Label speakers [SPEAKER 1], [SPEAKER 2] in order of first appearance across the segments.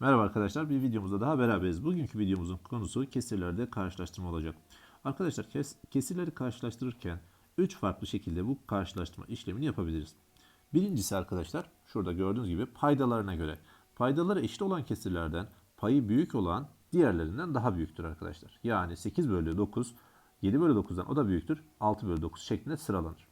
[SPEAKER 1] Merhaba arkadaşlar, bir videomuzda daha beraberiz. Bugünkü videomuzun konusu kesirlerde karşılaştırma olacak. Arkadaşlar kes, kesirleri karşılaştırırken 3 farklı şekilde bu karşılaştırma işlemini yapabiliriz. Birincisi arkadaşlar, şurada gördüğünüz gibi paydalarına göre. Paydaları eşit olan kesirlerden payı büyük olan diğerlerinden daha büyüktür arkadaşlar. Yani 8 bölü 9, 7 bölü 9'dan o da büyüktür, 6 bölü 9 şeklinde sıralanır.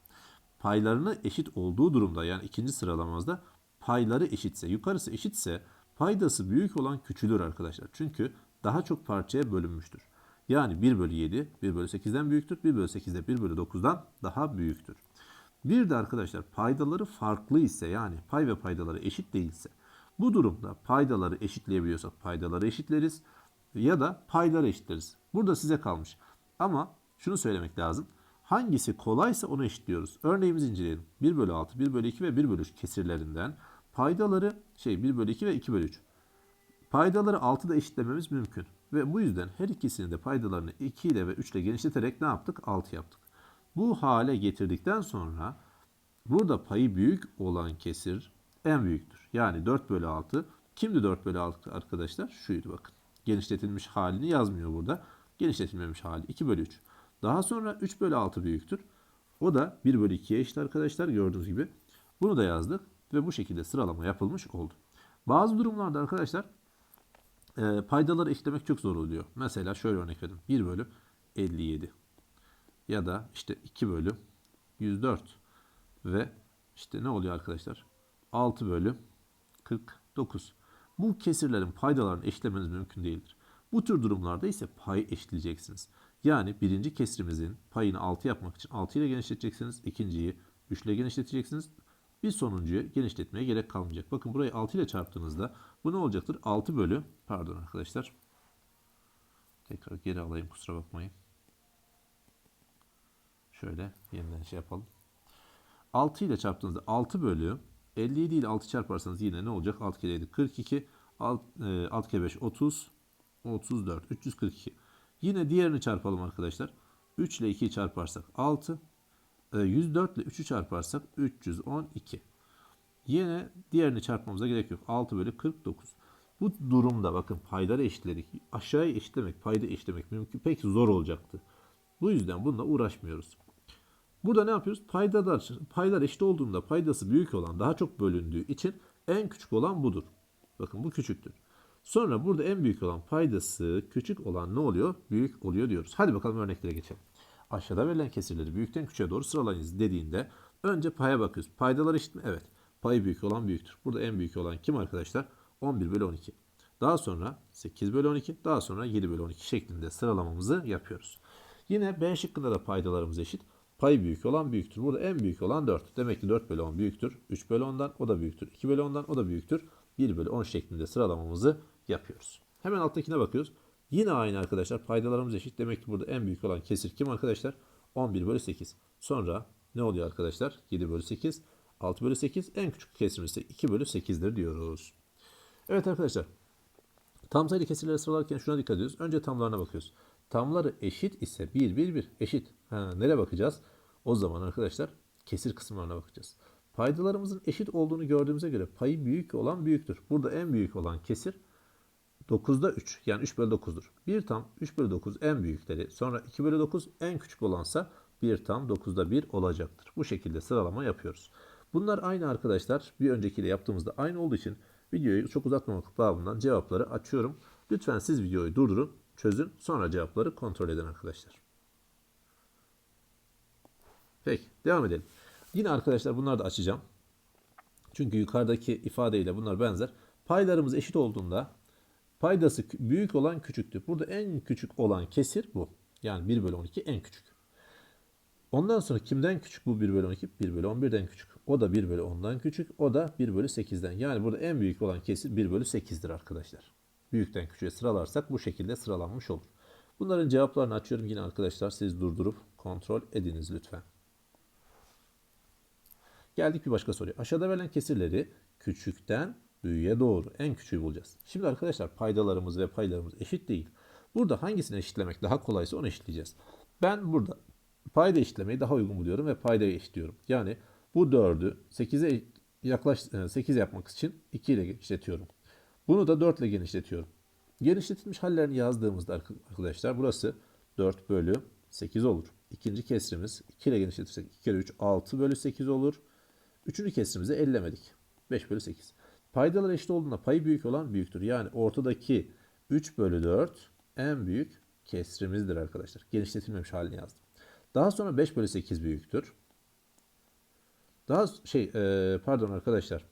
[SPEAKER 1] Paylarını eşit olduğu durumda yani ikinci sıralamamızda payları eşitse, yukarısı eşitse paydası büyük olan küçülür arkadaşlar. Çünkü daha çok parçaya bölünmüştür. Yani 1 bölü 7 1 bölü 8'den büyüktür. 1 bölü 8 de 1 bölü 9'dan daha büyüktür. Bir de arkadaşlar paydaları farklı ise yani pay ve paydaları eşit değilse bu durumda paydaları eşitleyebiliyorsak paydaları eşitleriz ya da payları eşitleriz. Burada size kalmış. Ama şunu söylemek lazım. Hangisi kolaysa onu eşitliyoruz. Örneğimizi inceleyelim. 1 bölü 6, 1 bölü 2 ve 1 bölü 3 kesirlerinden paydaları şey 1 bölü 2 ve 2 bölü 3. Paydaları 6'da eşitlememiz mümkün. Ve bu yüzden her ikisini de paydalarını 2 ile ve 3 ile genişleterek ne yaptık? 6 yaptık. Bu hale getirdikten sonra burada payı büyük olan kesir en büyüktür. Yani 4 bölü 6. Kimdi 4 bölü 6 arkadaşlar? Şuydu bakın. Genişletilmiş halini yazmıyor burada. Genişletilmemiş hali 2 bölü 3. Daha sonra 3 bölü 6 büyüktür. O da 1 bölü 2'ye eşit arkadaşlar gördüğünüz gibi. Bunu da yazdık ve bu şekilde sıralama yapılmış oldu. Bazı durumlarda arkadaşlar e, paydaları eşitlemek çok zor oluyor. Mesela şöyle örnek vereyim. 1 bölü 57 ya da işte 2 bölü 104 ve işte ne oluyor arkadaşlar? 6 bölü 49. Bu kesirlerin paydalarını eşitlemeniz mümkün değildir. Bu tür durumlarda ise pay eşitleyeceksiniz. Yani birinci kesrimizin payını 6 yapmak için 6 ile genişleteceksiniz. İkinciyi 3 ile genişleteceksiniz. Bir sonuncuyu genişletmeye gerek kalmayacak. Bakın burayı 6 ile çarptığınızda bu ne olacaktır? 6 bölü pardon arkadaşlar. Tekrar geri alayım kusura bakmayın. Şöyle yeniden şey yapalım. 6 ile çarptığınızda 6 bölü 57 ile 6 çarparsanız yine ne olacak? 6 kere 7 42 6, 6 kere 5 30 34 342. Yine diğerini çarpalım arkadaşlar. 3 ile 2'yi çarparsak 6. 104 ile 3'ü çarparsak 312. Yine diğerini çarpmamıza gerek yok. 6 bölü 49. Bu durumda bakın payları eşitledik. Aşağıya eşitlemek, payda eşitlemek mümkün. Pek zor olacaktı. Bu yüzden bununla uğraşmıyoruz. Burada ne yapıyoruz? Paydalar, paylar eşit olduğunda paydası büyük olan daha çok bölündüğü için en küçük olan budur. Bakın bu küçüktür. Sonra burada en büyük olan paydası küçük olan ne oluyor? Büyük oluyor diyoruz. Hadi bakalım örneklere geçelim. Aşağıda verilen kesirleri büyükten küçüğe doğru sıralayınız dediğinde önce paya bakıyoruz. Paydalar eşit mi? Evet. Payı büyük olan büyüktür. Burada en büyük olan kim arkadaşlar? 11 bölü 12. Daha sonra 8 bölü 12. Daha sonra 7 bölü 12 şeklinde sıralamamızı yapıyoruz. Yine B şıkkında da paydalarımız eşit. Payı büyük olan büyüktür. Burada en büyük olan 4. Demek ki 4 bölü 10 büyüktür. 3 bölü 10'dan o da büyüktür. 2 bölü 10'dan o da büyüktür. 1 bölü 10 şeklinde sıralamamızı yapıyoruz. Hemen alttakine bakıyoruz. Yine aynı arkadaşlar paydalarımız eşit. Demek ki burada en büyük olan kesir kim arkadaşlar? 11 bölü 8. Sonra ne oluyor arkadaşlar? 7 bölü 8. 6 bölü 8. En küçük kesirimiz ise 2 bölü 8'dir diyoruz. Evet arkadaşlar. Tam sayılı kesirleri sıralarken şuna dikkat ediyoruz. Önce tamlarına bakıyoruz. Tamları eşit ise 1, 1, 1 eşit. Ha, nereye bakacağız? O zaman arkadaşlar kesir kısımlarına bakacağız. Paydalarımızın eşit olduğunu gördüğümüze göre payı büyük olan büyüktür. Burada en büyük olan kesir 9'da 3 yani 3 bölü 9'dur. 1 tam 3 bölü 9 en büyükleri sonra 2 bölü 9 en küçük olansa 1 tam 9'da 1 olacaktır. Bu şekilde sıralama yapıyoruz. Bunlar aynı arkadaşlar bir öncekiyle yaptığımızda aynı olduğu için videoyu çok uzatmamak babından cevapları açıyorum. Lütfen siz videoyu durdurun, çözün sonra cevapları kontrol edin arkadaşlar. Peki devam edelim. Yine arkadaşlar bunları da açacağım. Çünkü yukarıdaki ifadeyle bunlar benzer. Paylarımız eşit olduğunda paydası büyük olan küçüktür. Burada en küçük olan kesir bu. Yani 1 bölü 12 en küçük. Ondan sonra kimden küçük bu 1 bölü 12? 1 bölü 11'den küçük. O da 1 bölü 10'dan küçük. O da 1 bölü 8'den. Yani burada en büyük olan kesir 1 bölü 8'dir arkadaşlar. Büyükten küçüğe sıralarsak bu şekilde sıralanmış olur. Bunların cevaplarını açıyorum yine arkadaşlar. Siz durdurup kontrol ediniz lütfen. Geldik bir başka soruya. Aşağıda verilen kesirleri küçükten büyüğe doğru en küçüğü bulacağız. Şimdi arkadaşlar paydalarımız ve paylarımız eşit değil. Burada hangisini eşitlemek daha kolaysa onu eşitleyeceğiz. Ben burada payda eşitlemeyi daha uygun buluyorum ve paydayı eşitliyorum. Yani bu 4'ü 8'e yaklaş 8 yapmak için 2 ile eşitletiyorum. Bunu da 4 ile genişletiyorum. Genişletilmiş hallerini yazdığımızda ark- arkadaşlar burası 4 bölü 8 olur. İkinci kesrimiz 2 ile genişletirsek 2 kere 3 6 bölü 8 olur. Üçüncü kesrimizi ellemedik. 5 bölü 8. Paydalar eşit olduğunda payı büyük olan büyüktür. Yani ortadaki 3 bölü 4 en büyük kesrimizdir arkadaşlar. Genişletilmemiş halini yazdım. Daha sonra 5 bölü 8 büyüktür. Daha şey e, pardon arkadaşlar.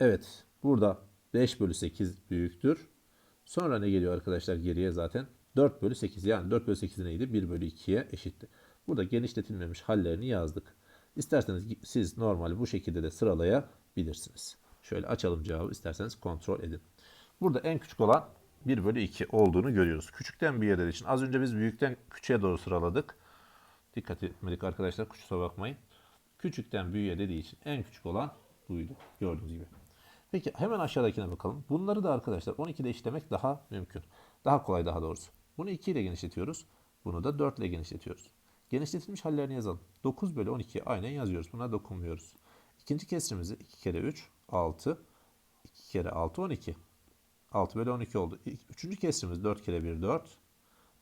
[SPEAKER 1] Evet burada 5 bölü 8 büyüktür. Sonra ne geliyor arkadaşlar geriye zaten? 4 bölü 8 yani 4 bölü 8 neydi? 1 bölü 2'ye eşitti. Burada genişletilmemiş hallerini yazdık. İsterseniz siz normali bu şekilde de sıralayabilirsiniz. Şöyle açalım cevabı isterseniz kontrol edin. Burada en küçük olan 1 bölü 2 olduğunu görüyoruz. Küçükten bir yerler için. Az önce biz büyükten küçüğe doğru sıraladık. Dikkat etmedik arkadaşlar kusura bakmayın. Küçükten büyüğe dediği için en küçük olan buydu gördüğünüz gibi. Peki hemen aşağıdakine bakalım. Bunları da arkadaşlar 12'de işlemek daha mümkün. Daha kolay daha doğrusu. Bunu 2 ile genişletiyoruz. Bunu da 4 ile genişletiyoruz. Genişletilmiş hallerini yazalım. 9 bölü 12'yi aynen yazıyoruz. Buna dokunmuyoruz. İkinci kesrimizi 2 kere 3 6 2 kere 6 12. 6 bölü 12 oldu. Üçüncü kesrimiz 4 kere 1 4.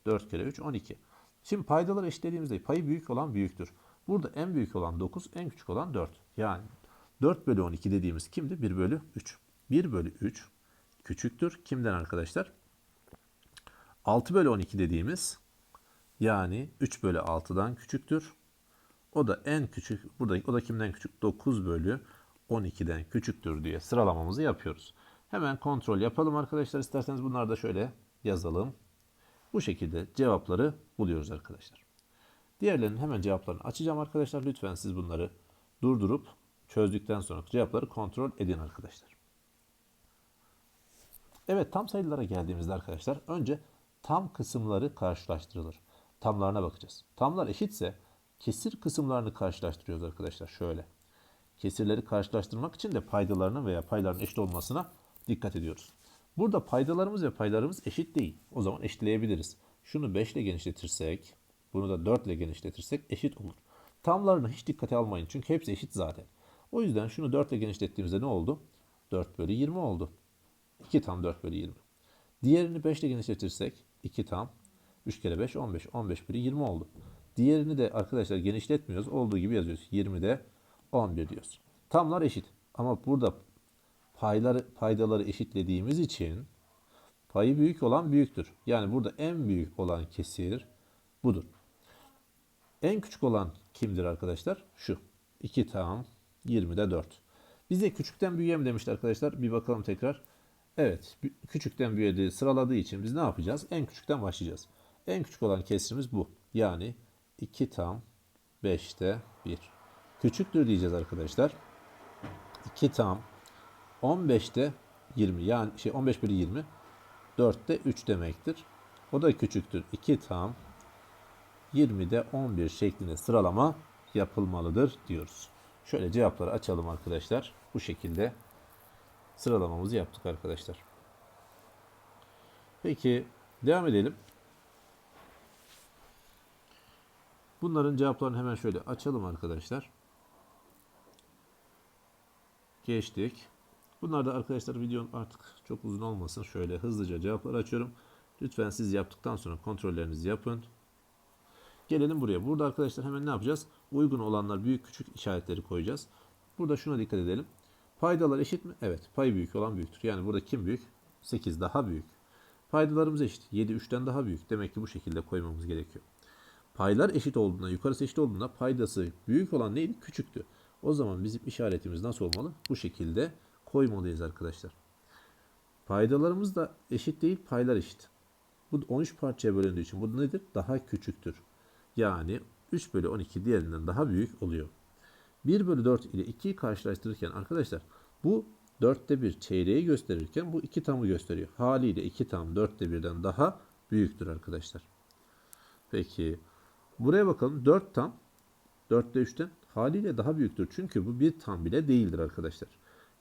[SPEAKER 1] 4 kere 3 12. Şimdi paydaları eşitlediğimizde payı büyük olan büyüktür. Burada en büyük olan 9, en küçük olan 4. Yani 4 bölü 12 dediğimiz kimdi? 1 bölü 3. 1 bölü 3 küçüktür. Kimden arkadaşlar? 6 bölü 12 dediğimiz yani 3 bölü 6'dan küçüktür. O da en küçük, burada o da kimden küçük? 9 bölü 12'den küçüktür diye sıralamamızı yapıyoruz. Hemen kontrol yapalım arkadaşlar. İsterseniz bunları da şöyle yazalım. Bu şekilde cevapları buluyoruz arkadaşlar. Diğerlerinin hemen cevaplarını açacağım arkadaşlar. Lütfen siz bunları durdurup çözdükten sonra cevapları kontrol edin arkadaşlar. Evet tam sayılara geldiğimizde arkadaşlar önce tam kısımları karşılaştırılır. Tamlarına bakacağız. Tamlar eşitse kesir kısımlarını karşılaştırıyoruz arkadaşlar şöyle. Kesirleri karşılaştırmak için de paydalarının veya payların eşit olmasına dikkat ediyoruz. Burada paydalarımız ve paylarımız eşit değil. O zaman eşitleyebiliriz. Şunu 5 ile genişletirsek, bunu da 4 ile genişletirsek eşit olur. Tamlarını hiç dikkate almayın çünkü hepsi eşit zaten. O yüzden şunu 4 ile genişlettiğimizde ne oldu? 4 bölü 20 oldu. 2 tam 4 bölü 20. Diğerini 5 ile genişletirsek 2 tam 3 kere 5 15. 15 bölü 20 oldu. Diğerini de arkadaşlar genişletmiyoruz. Olduğu gibi yazıyoruz. 20'de 11 diyoruz. Tamlar eşit. Ama burada payları, paydaları eşitlediğimiz için payı büyük olan büyüktür. Yani burada en büyük olan kesir budur. En küçük olan kimdir arkadaşlar? Şu. 2 tam 20'de 4. Bize küçükten büyüğe mi demişti arkadaşlar? Bir bakalım tekrar. Evet. Küçükten büyüğe sıraladığı için biz ne yapacağız? En küçükten başlayacağız. En küçük olan kesrimiz bu. Yani 2 tam 5'te 1. Küçüktür diyeceğiz arkadaşlar. 2 tam 15'te 20 yani şey 15 bölü 20 4'te 3 demektir. O da küçüktür. 2 tam 20'de 11 şeklinde sıralama yapılmalıdır diyoruz. Şöyle cevapları açalım arkadaşlar. Bu şekilde sıralamamızı yaptık arkadaşlar. Peki devam edelim. Bunların cevaplarını hemen şöyle açalım arkadaşlar. Geçtik. Bunlar da arkadaşlar videom artık çok uzun olmasın. Şöyle hızlıca cevapları açıyorum. Lütfen siz yaptıktan sonra kontrollerinizi yapın. Gelelim buraya. Burada arkadaşlar hemen ne yapacağız? Uygun olanlar büyük küçük işaretleri koyacağız. Burada şuna dikkat edelim. Paydalar eşit mi? Evet. Pay büyük olan büyüktür. Yani burada kim büyük? 8 daha büyük. Paydalarımız eşit. 7 3'ten daha büyük. Demek ki bu şekilde koymamız gerekiyor. Paylar eşit olduğunda, yukarısı eşit olduğunda paydası büyük olan neydi? Küçüktü. O zaman bizim işaretimiz nasıl olmalı? Bu şekilde koymalıyız arkadaşlar. Paydalarımız da eşit değil, paylar eşit. Bu 13 parçaya bölündüğü için bu nedir? Daha küçüktür. Yani 3 bölü 12 diğerinden daha büyük oluyor. 1 bölü 4 ile 2'yi karşılaştırırken arkadaşlar bu 4'te 1 çeyreği gösterirken bu 2 tamı gösteriyor. Haliyle 2 tam 4'te 1'den daha büyüktür arkadaşlar. Peki buraya bakalım 4 tam 4'te 3'ten haliyle daha büyüktür. Çünkü bu bir tam bile değildir arkadaşlar.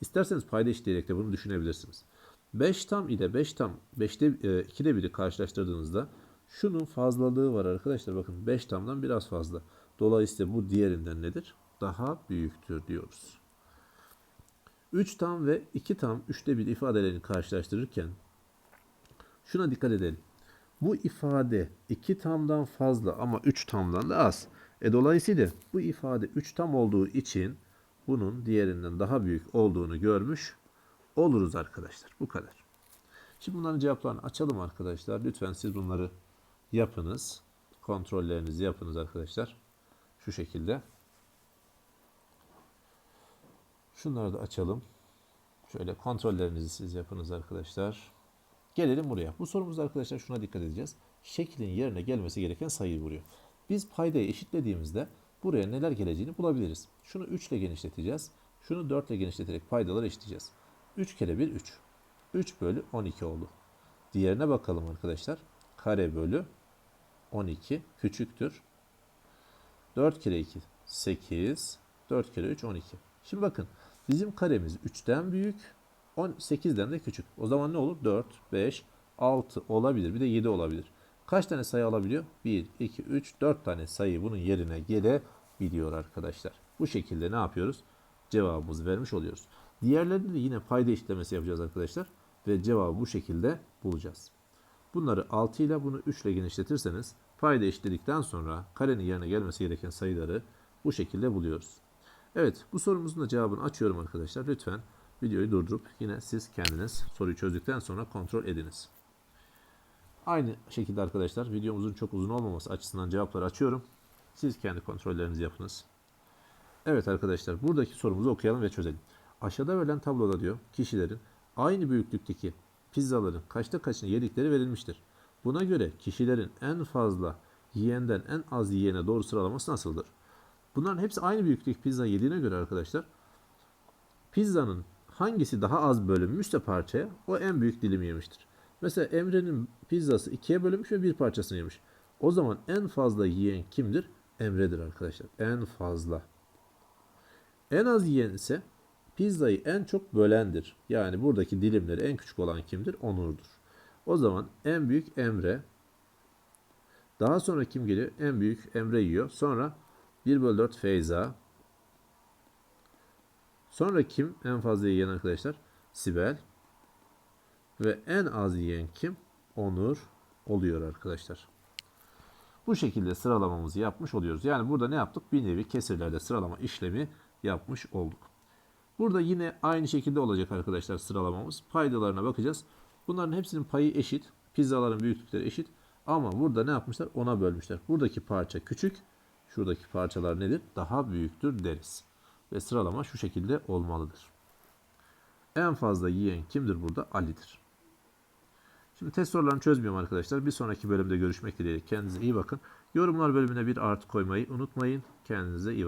[SPEAKER 1] İsterseniz payda eşitleyerek de bunu düşünebilirsiniz. 5 tam ile 5 tam 5'te 2'de 1'i karşılaştırdığınızda şunun fazlalığı var arkadaşlar. Bakın 5 tamdan biraz fazla. Dolayısıyla bu diğerinden nedir? Daha büyüktür diyoruz. 3 tam ve 2 tam 3'te bir ifadelerini karşılaştırırken şuna dikkat edelim. Bu ifade 2 tamdan fazla ama 3 tamdan da az. E dolayısıyla bu ifade 3 tam olduğu için bunun diğerinden daha büyük olduğunu görmüş oluruz arkadaşlar. Bu kadar. Şimdi bunların cevaplarını açalım arkadaşlar. Lütfen siz bunları yapınız. Kontrollerinizi yapınız arkadaşlar. Şu şekilde. Şunları da açalım. Şöyle kontrollerinizi siz yapınız arkadaşlar. Gelelim buraya. Bu sorumuzda arkadaşlar şuna dikkat edeceğiz. Şeklin yerine gelmesi gereken sayıyı vuruyor. Biz paydayı eşitlediğimizde buraya neler geleceğini bulabiliriz. Şunu 3 ile genişleteceğiz. Şunu 4 ile genişleterek paydaları eşitleyeceğiz. 3 kere 1 3. 3 bölü 12 oldu. Diğerine bakalım arkadaşlar. Kare bölü 12 küçüktür. 4 kere 2 8. 4 kere 3 12. Şimdi bakın bizim karemiz 3'ten büyük 8'den de küçük. O zaman ne olur? 4, 5, 6 olabilir. Bir de 7 olabilir. Kaç tane sayı alabiliyor? 1, 2, 3, 4 tane sayı bunun yerine gelebiliyor arkadaşlar. Bu şekilde ne yapıyoruz? Cevabımızı vermiş oluyoruz. Diğerlerinde de yine payda işlemesi yapacağız arkadaşlar. Ve cevabı bu şekilde bulacağız. Bunları 6 ile bunu 3 ile genişletirseniz payda eşitledikten sonra karenin yerine gelmesi gereken sayıları bu şekilde buluyoruz. Evet bu sorumuzun da cevabını açıyorum arkadaşlar. Lütfen videoyu durdurup yine siz kendiniz soruyu çözdükten sonra kontrol ediniz. Aynı şekilde arkadaşlar videomuzun çok uzun olmaması açısından cevapları açıyorum. Siz kendi kontrollerinizi yapınız. Evet arkadaşlar buradaki sorumuzu okuyalım ve çözelim. Aşağıda verilen tabloda diyor kişilerin aynı büyüklükteki pizzaların kaçta kaçını yedikleri verilmiştir. Buna göre kişilerin en fazla yiyenden en az yiyene doğru sıralaması nasıldır? Bunların hepsi aynı büyüklükteki pizza yediğine göre arkadaşlar pizzanın hangisi daha az bölünmüşse parçaya o en büyük dilim yemiştir. Mesela Emre'nin pizzası ikiye bölünmüş ve bir parçasını yemiş. O zaman en fazla yiyen kimdir? Emre'dir arkadaşlar. En fazla. En az yiyen ise pizzayı en çok bölendir. Yani buradaki dilimleri en küçük olan kimdir? Onur'dur. O zaman en büyük Emre. Daha sonra kim geliyor? En büyük Emre yiyor. Sonra 1 bölü 4 Feyza. Sonra kim en fazla yiyen arkadaşlar? Sibel. Ve en az yiyen kim? Onur oluyor arkadaşlar. Bu şekilde sıralamamızı yapmış oluyoruz. Yani burada ne yaptık? Bir nevi kesirlerde sıralama işlemi yapmış olduk. Burada yine aynı şekilde olacak arkadaşlar sıralamamız. Paydalarına bakacağız. Bunların hepsinin payı eşit. Pizzaların büyüklükleri eşit. Ama burada ne yapmışlar? Ona bölmüşler. Buradaki parça küçük. Şuradaki parçalar nedir? Daha büyüktür deriz. Ve sıralama şu şekilde olmalıdır. En fazla yiyen kimdir burada? Ali'dir. Şimdi test sorularını çözmüyorum arkadaşlar. Bir sonraki bölümde görüşmek dileğiyle. Kendinize iyi bakın. Yorumlar bölümüne bir artı koymayı unutmayın. Kendinize iyi bakın.